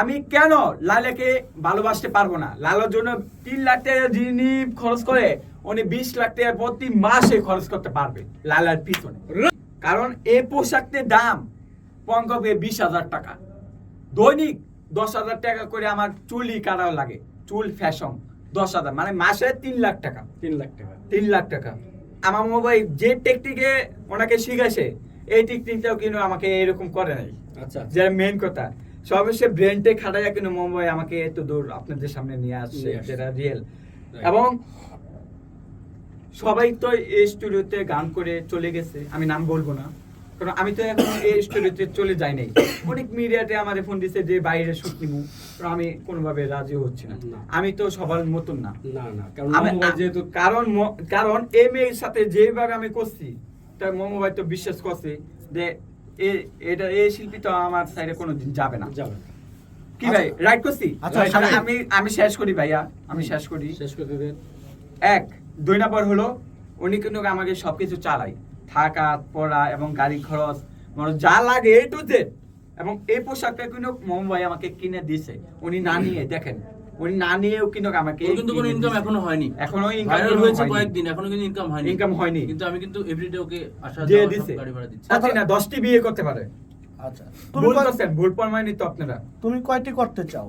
আমি কেন লালাকে ভালোবাসতে পারব না? লালার জন্য তিন লাখ টাকা যিনি খরচ করে উনি বিশ লাখ টাকা প্রতি মাসে খরচ করতে পারবে লালার পিছনে। কারণ এই পোশাকটির দাম পঙ্কবে বিশ হাজার টাকা। দৈনিক দশ হাজার টাকা করে আমার চুলই কাটাও লাগে। চুল ফ্যাশন দশ হাজার মানে মাসে তিন লাখ টাকা। তিন লাখ টাকা। তিন লাখ টাকা। আমার মোবাইল যে টেকনিকে ওনাকে শিখাইছে এই টেকনিকটাও কিন্তু আমাকে এরকম করে নাই। আচ্ছা যে মেন কথা সর্বশেষ ব্রেনটে খাটাইয়া কিন্তু মুম্বাই আমাকে এত দূর আপনাদের সামনে নিয়ে আসছে যেটা রিয়েল এবং সবাই তো এই স্টুডিওতে গান করে চলে গেছে আমি নাম বলব না কারণ আমি তো এখন এই স্টুডিওতে চলে যাই নাই। অনেক মিডিয়াতে আমার ফোন দিছে যে বাইরে শুট নিবো আমি কোনোভাবে রাজি হচ্ছি না। আমি তো সবার মতন না। না না কারণ যেহেতু কারণ কারণ এই মেয়ের সাথে যেভাবে আমি করছি তাই মোমো ভাই তো বিশ্বাস করছে যে এ- এটা এই শিল্পী তো আমার সাইডে কোনো দিন যাবে না। যাবে না। কি ভাই রাইট করছি? আচ্ছা, আমি- আমি শেষ করি ভাইয়া আমি শেষ করি। শেষ দেন এক দুই নম্বর হলো উনি কিন্তু আমাকে সবকিছু চালায়। থাকা পড়া এবং গাড়ি খরচ মানে যা লাগে এ টু জেড এবং এই পোশাকটা কিন্তু মোমো ভাই আমাকে কিনে দিছে উনি না নিয়ে দেখেন। উনি না নিয়েও কিন্তু আমাকে কিন্তু কোনো ইনকাম এখনও হয়নি। এখনও ইনকাম হয়েছে কয়েকদিন এখনও কিন্তু ইনকাম হয়নি। ইনকাম হয়নি। কিন্তু আমি কিন্তু এভরিডে ওকে আশা দিয়ে দিছি। গাড়ি ভাড়া দিচ্ছি। আচ্ছা না দশটি বিয়ে করতে পারে। আচ্ছা। তুমি ভুল করছেন ভুল প্রমাণিত আপনারা। তুমি কয়টি করতে চাও?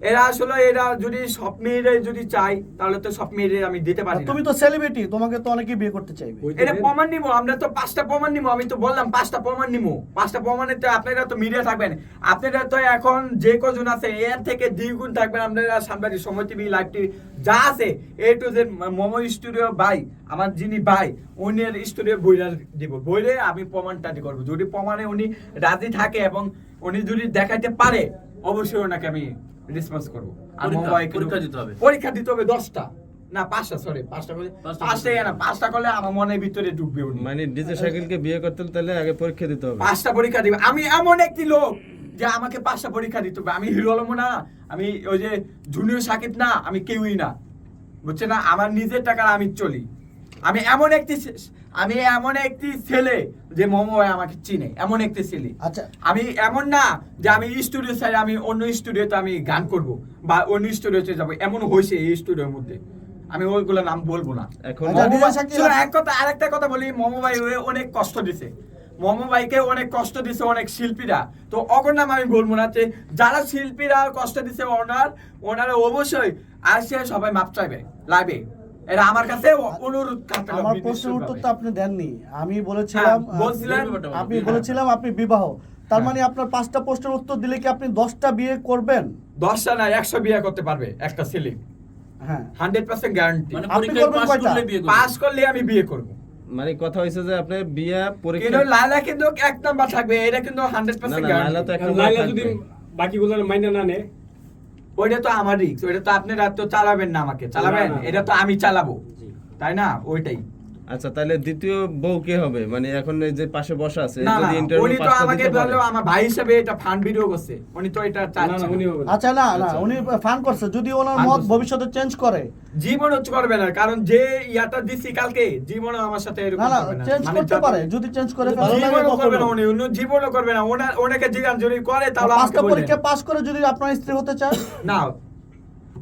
এরা আসলে এরা যদি সব মেয়েরে যদি চাই তাহলে তো সব মেয়েরে আমি দিতে পারি তুমি তো সেলিব্রিটি তোমাকে তো অনেকেই বিয়ে করতে চাইবে। এটা প্রমাণ নিবো আমরা তো পাঁচটা প্রমাণ নিবো আমি তো বললাম পাঁচটা প্রমাণ নিবো। পাঁচটা প্রমাণের তো আপনারা তো মিডিয়া থাকবেন। আপনারা তো এখন যে কজন আছে এর থেকে দ্বিগুণ থাকবেন। আপনারা সাংবাদিক সময় টিভি লাইভ টিভি যা আছে A to Z momo studio ভাই আমার যিনি ভাই উনির স্টুডিও বইরা দিব। বইলে আমি প্রমাণটা করব। যদি প্রমাণে উনি রাজি থাকে এবং উনি যদি দেখাইতে পারে অবশ্যই ওনাকে আমি রেসপন্স করব। আর পরীক্ষা- মোবাইল পরীক্ষা দিতে হবে। পরীক্ষা দিতে হবে দশটা। না পাঁচটা সরি পাঁচটা করে পাঁচটা না পাঁচটা করলে আমার মনের ভিতরে ঢুকবে উনি। মানে ডিজে শাকিলকে বিয়ে করতে হলে তাহলে আগে পরীক্ষা দিতে হবে। পাঁচটা পরীক্ষা দিবে। আমি এমন একটি লোক যে আমাকে পাঁচটা পরীক্ষা দিতে হবে। আমি হিরো আলম না আমি ওই যে জুনিয়র সাকিব না আমি কেউই না। বুঝছে না? আমার নিজের টাকা আমি চলি। আমি এমন একটি আমি এমন একটি ছেলে যে মোমো ভাই আমাকে চিনে এমন একটি ছেলে। আচ্ছা। আমি এমন না যে আমি স্টুডিও চাই আমি অন্য স্টুডিওতে আমি গান করব বা অন্য স্টুডিওতে যাব এমন হয়েছে এই স্টুডিওর মধ্যে। আমি ওইগুলো নাম বলব না। এখন আচ্ছা, মোমো ভাই- শাকিল- এক কথা আরেকটা কথা বলি মোমো ভাই অনেক কষ্ট দিছে। মোমো ভাইকে অনেক কষ্ট দিছে অনেক শিল্পীরা। তো অগর নাম আমি বলব না যে যারা শিল্পীরা কষ্ট দিছে ওনার ওনারা অবশ্যই আসে সবাই মাপ চাইবে লাইবে। এরা আমার কাছে অনুরোধ করতে আমার প্রশ্নের উত্তর তো আপনি দেননি। আমি বলেছিলাম হ্যাঁ, বলছিলেন, আহ, আপনি বলেছিলাম আপনি বিবাহ। তার মানে আপনার পাঁচটা প্রশ্নের উত্তর দিলে কি আপনি দশটা বিয়ে করবেন? দশটা না একশো বিয়ে করতে পারবে একটা ছেলে। হ্যাঁ। হান্ড্রেড পার্সেন্ট গ্যারান্টি মানে আপনি করবেন পাস করলে বিয়ে করবে পাস করলে আমি বিয়ে করব। মানে কথা হয়েছে যে আপনি বিয়ে কিন্তু পরীক্ষা লাইলা কিন্তু এক নাম্বার থাকবে এটা কিন্তু হান্ড্রেড না পার্সেন্ট না লাইলা তো এক যদি। বাকিগুলোর মাইনে না নেয় ওইটা তো আমার রিক্স ওইটা তো আপনারা তো চালাবেন না আমাকে চালাবেন। এটা তো আমি চালাবো। তাই না? ওইটাই। আচ্ছা তাহলে দ্বিতীয় বউ কে হবে? মানে এখন এই যে পাশে বসা আছে যদি ইন্টারভিউ উনি তো আমাকে দিতে পারে। বলল আমার ভাই হিসেবে এটা ফান ভিডিও করছে। উনি তো এটা চাচ্ছে। উনি আচ্ছা না না আচ্ছা। উনি ফান করছে যদি ওনার মত ভবিষ্যতে চেঞ্জ করে। জীবন হচ্ছে করবে না কারণ যে ইয়াটা দিছি কালকে জীবনও আমার সাথে এরকম না না চেঞ্জ মানে করতে পারে যদি চেঞ্জ করে জীবনও করবে না। উনি উনি জীবনও করবে না। ওনাকে জিজ্ঞাসা যদি করে তাহলে আমাকে। পরীক্ষা পাস করে যদি আপনার স্ত্রী হতে চায়? না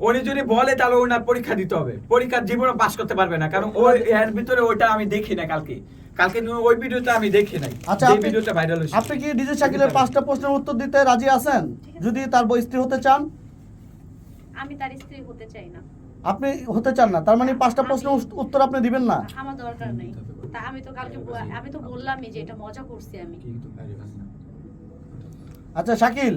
উনি যদি বলে তাহলে ওনার পরীক্ষা দিতে হবে। পরীক্ষার জীবনে পাস করতে পারবে না কারণ ওই এর ভিতরে ওইটা আমি দেখি না কালকে। কালকে ওই ভিডিওটা আমি দেখি নাই। আচ্ছা আপনি ভিডিওটা ভাইরাল হয়েছে। আপনি কি ডিজে শাকিলের পাঁচটা প্রশ্নের উত্তর দিতে রাজি আছেন? যদি তার স্ত্রী হতে চান? আমি তার স্ত্রী হতে চাই না। আপনি হতে চান না তার মানে পাঁচটা প্রশ্নের উত্তর আপনি দিবেন না? আমার দরকার নেই। তা আমি তো কালকে আমি তো বললামই যে এটা মজা করছি আমি। আচ্ছা শাকিল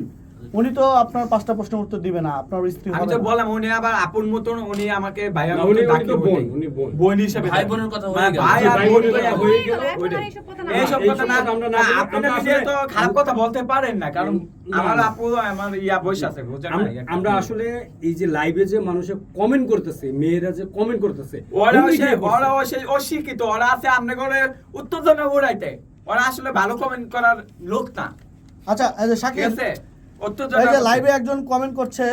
উনি তো আপনার পাঁচটা প্রশ্নের উত্তর দিবে না আপনার স্ত্রী আমি তো বললাম উনি আবার আপন মতন উনি আমাকে ভাইয়া না, উনি- উনি ডাকে তো বোন, উনি বোন। বোন হিসেবে ভাই বোনের কথা মানে হয়ে গেল। ভাই আর বোন হয়ে গেল। আর এইসব কথা না। আমরা না আপনি নিজে তো খারাপ কথা বলতে পারেন না কারণ আমার আপু আমার ইয়া বসে আছে বুঝছেন না? আমরা আসলে এই যে লাইভে যে মানুষে কমেন্ট করতেছে মেয়েরা যে কমেন্ট করতেছে ওরা সে ওরা সেই অশিক্ষিত ওরা আছে আপনি করে উত্তর উত্তেজনা উড়াইতে ওরা আসলে ভালো কমেন্ট করার লোক না। আচ্ছা এই এই যে লাইভে একজন কমেন্ট করছে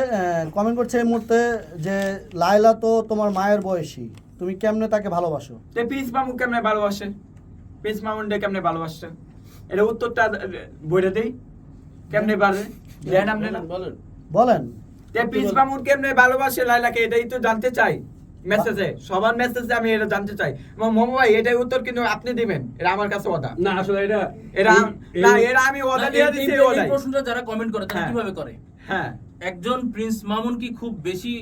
কমেন্ট করছে এই মুহূর্তে যে লাইলা তো তোমার মায়ের বয়সী। তুমি কেমনে তাকে ভালোবাসো? তে পিস মামু কেমনে ভালোবাসে? পিস মামুন্ডে কেমনে ভালোবাসে এটা উত্তরটা বইটা দেই। কেমনে পারে দেন আপনারা বলেন। বলেন। তে পিস মামুন কেমনে ভালোবাসে লাইলাকে এটাই তো জানতে চাই। মেসেজে সবার মেসেজে আমি এটা জানতে চাই। এবং মোমো ভাই এটাই উত্তর কিন্তু আপনি দিবেন। এটা আমার কাছে না আসলে এটা এরা না আমি দিয়ে দিছি এই প্রশ্নটা যারা কমেন্ট করে তারা হ্যাঁ। কীভাবে করে? হ্যাঁ। একজন প্রিন্স মামুন কি খুব বেশি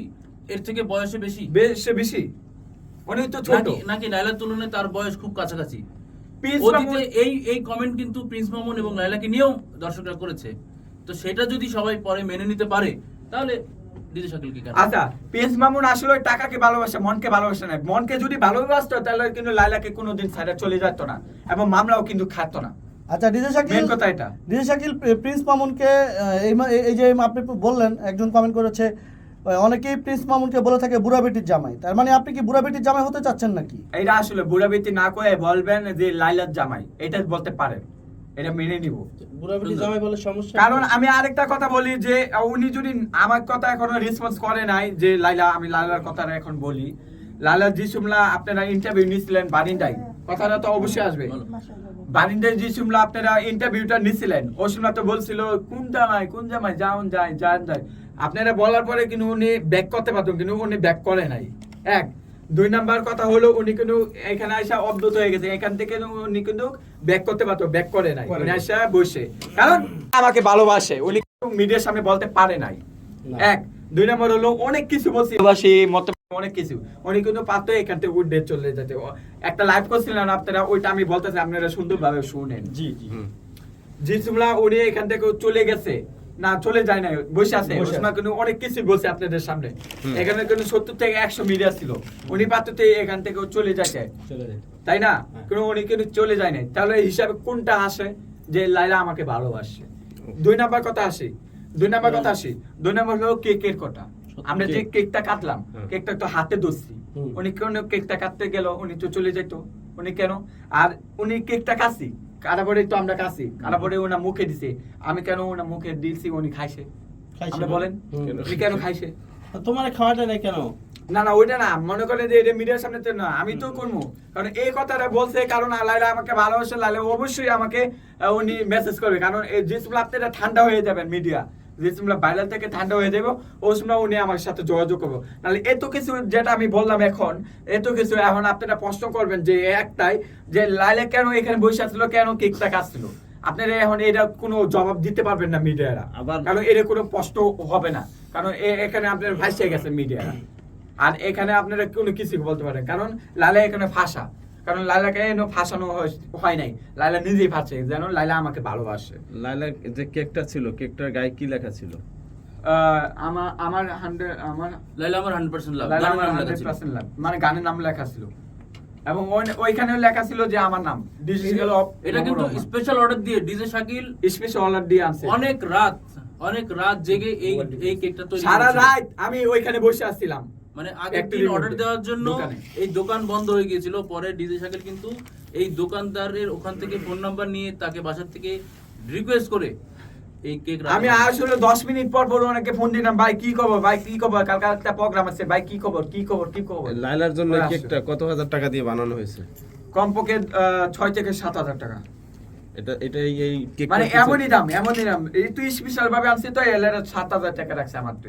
এর থেকে বয়সে বেশি? বেশি বেশি। উনি তো ছোট। নাকি লাইলার তুলনায় তার বয়স খুব কাছাকাছি? এই এই কমেন্ট কিন্তু প্রিন্স মামুন এবং লাইলাকে নিয়েও দর্শকরা করেছে। তো সেটা যদি সবাই পরে মেনে নিতে পারে তাহলে দিদি শাকিলকে কেন আচ্ছা পিএস মামুন আসলে টাকাকে ভালোবাসে মনকে ভালোবাসে না মনকে যদি ভালোবাসতো তাহলে কিন্তু লাইলাকে কোনোদিন সাইডে চলে যেত না এবং মামলাও কিন্তু খাতো না। আচ্ছা ডিজে শাকিল মেন কথা এটা। ডিজে শাকিল প্রিন্স মামুনকে এই যে আপনি বললেন একজন কমেন্ট করেছে অনেকেই প্রিন্স মামুনকে বলে থাকে বুড়া বেটির জামাই। তার মানে আপনি কি বুড়া বেটির জামাই হতে চাচ্ছেন নাকি? এটা আসলে বুড়াবৃত্তি না করে বলবেন যে লাইলার জামাই এটা বলতে পারেন। এটা মেনে নিব। বলে সমস্যা কারণ আমি আরেকটা কথা বলি যে উনি যদি আমার কথা এখনও রেসপন্স করে নাই যে লাইলা আমি লাইলার কথাটা এখন বলি। লাইলা জিসুমলা আপনারা ইন্টারভিউ নিছিলেন বারিন্দায়। কথাটা তো অবশ্যই আসবে। বারিন্দায় জিসুমলা আপনারা ইন্টারভিউটা নিছিলেন। ওই সময় তো বলছিল কোন জামাই কোন জামাই? যাওন যায় যান যায় আপনারা বলার পরে কিন্তু উনি ব্যাক করতে পারতেন কিন্তু উনি ব্যাক করে নাই। এক। দুই নাম্বার কথা হলো উনি কিন্তু এখানে আসা অবদত হয়ে গেছে। এখান থেকে উনি কিন্তু ব্যাক করতে পারতো ব্যাক করে নাই। উনি আসা বসে। কারণ আমাকে ভালোবাসে উনি মিডিয়ার সামনে বলতে পারে নাই। এক। দুই নম্বর হলো অনেক কিছু বলছি। ভালোবাসি মত অনেক কিছু। উনি কিন্তু পারতো এখান থেকে উঠে চলে যেতে। একটা লাইভ করছিলেন আপনারা ওইটা আমি বলতেছি আপনারা সুন্দরভাবে শুনেন। জি জি। জি জিসুমলা উনি এখান থেকে চলে গেছে। না চলে যায় না বসে আছে। বসে ওসমা কিন্তু অনেক কিছু বলছে আপনাদের সামনে। এখানে কিন্তু সত্তর থেকে একশো মিডিয়া ছিল। উনি পারতো তো এখান থেকে চলে যাচ্ছে তাই না? হ্যাঁ। কিন্তু উনি কিন্তু চলে যায় নাই। তাহলে হিসাবে কোনটা আসে? যে লাইলা আমাকে ভালোবাসে। দুই নাম্বার কথা আসি। দুই নাম্বার কথা আসি। দুই নাম্বার হলো কেকের কথা। আমরা যে কেক। কেকটা কাটলাম কেকটা তো হাতে ধরছি। উনি কেন কেকটা কাটতে গেল? উনি তো চলে যেত উনি কেন? আর উনি কেকটা কাটছি। কাটাপরে তো আমরা কাছি কারাপড়ে ওনা মুখে দিছে। আমি কেন ওনা মুখে দিছি উনি খাইছে। আপনি বলেন। কি উনি কেন খাইছে? তোমার খাওয়াটা নাই কেন? না না ওইটা না মনে করেন যে এটা মিডিয়ার সামনে তো না আমি তো করব। কারণ এই কথাটা বলছে কারণ লাইলা আমাকে ভালোবাসে লাইলে অবশ্যই আমাকে উনি মেসেজ করবে। কারণ এই সময় আপনারা ঠান্ডা হয়ে যাবেন মিডিয়া যে সময় ভাইরাল থেকে ঠান্ডা হয়ে যাব ওই সময় উনি আমার সাথে যোগাযোগ করব। নাহলে এত কিছু যেটা আমি বললাম এখন এত কিছু এখন আপনারা প্রশ্ন করবেন যে একটাই যে লাইলা কেন এখানে বসে আসলো কেন কেকটা কাটছিল আপনারা এখন এটা কোনো জবাব দিতে পারবেন না মিডিয়ারা। আবার- কারণ এটা কোনো প্রশ্ন হবে না। কারণ এখানে আপনার ভাইসে গেছে মিডিয়ারা। আর এখানে আপনারা কোনো কিছু বলতে পারেন কারণ লালা এখানে ফাঁসা কারণ লালাকে এনে ফাঁসানো হয়- হয় নাই। লালা নিজেই ফাঁসে যেন লালা আমাকে ভালোবাসে। লাইলা যে কেকটা ছিল কেকটার গায়ে কি লেখা ছিল? আমার আমার হান্ড্রেড আমার লাইলা আমার হান্ড্রেড পার্সেন্ট লাভ গানের আমার নাম লেখা হান্ড্রেড ছিল। Percent love. মানে গানের নাম লেখা ছিল। এবং ওই- ওইখানেও লেখা ছিল যে আমার নাম। ডিজিটাল এটা কিন্তু স্পেশাল অর্ডার দিয়ে ডিজে শাকিল স্পেশাল অর্ডার দিয়ে আনছে। অনেক রাত অনেক রাত জেগে এই এই কেকটা তৈরি সারা রাত আমি ওইখানে বসে আসছিলাম। মানে আগের দিন অর্ডার দেওয়ার জন্য এই দোকান বন্ধ হয়ে গিয়েছিল পরে ডিজে শাকিল কিন্তু এই দোকানদারের ওখান থেকে ফোন নাম্বার নিয়ে তাকে বাসার থেকে রিকোয়েস্ট করে এই কেক আমি আসলে দশ মিনিট পর পর ওনাকে ফোন দিলাম ভাই কি খবর? ভাই কি খবর? কালকে একটা প্রোগ্রাম আছে ভাই কি খবর? কি খবর? কি খবর? লাইলার জন্য। কেকটা কত হাজার টাকা দিয়ে বানানো হয়েছে? কমপক্ষে আহ, ছয় থেকে সাত হাজার টাকা। এটা এটা এই- মানে এমনই দাম এমনই দাম। এই তুই স্পেশাল ভাবে আনছি তো সাত হাজার টাকা রাখছে আমার তো।